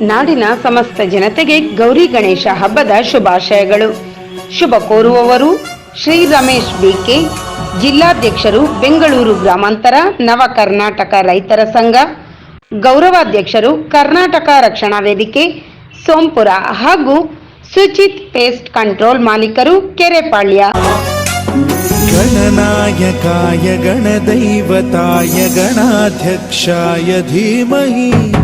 ನಾಡಿನ ಸಮಸ್ತ ಜನತೆಗೆ ಗೌರಿ ಗಣೇಶ ಹಬ್ಬದ ಶುಭಾಶಯಗಳು. ಶುಭ ಕೋರುವವರು ಶ್ರೀ ರಮೇಶ್ ಬಿಕೆ ಜಿಲ್ಲಾಧ್ಯಕ್ಷರು ಬೆಂಗಳೂರು ಗ್ರಾಮಾಂತರ, ನವ ಕರ್ನಾಟಕ ರೈತರ ಸಂಘ, ಗೌರವಾಧ್ಯಕ್ಷರು ಕರ್ನಾಟಕ ರಕ್ಷಣಾ ವೇದಿಕೆ, ಸೋಂಪುರ ಹಾಗೂ ಸುಚಿತ್ ಪೇಸ್ಟ್ ಕಂಟ್ರೋಲ್ ಮಾಲೀಕರು ಕೆರೆಪಾಳ್ಯ. ಗಣನಾಯಕಾಯ ಗಣದೈವತಾಯ ಗಣಾಧ್ಯಕ್ಷಾಯ ಧೀಮಹಿ.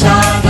shine.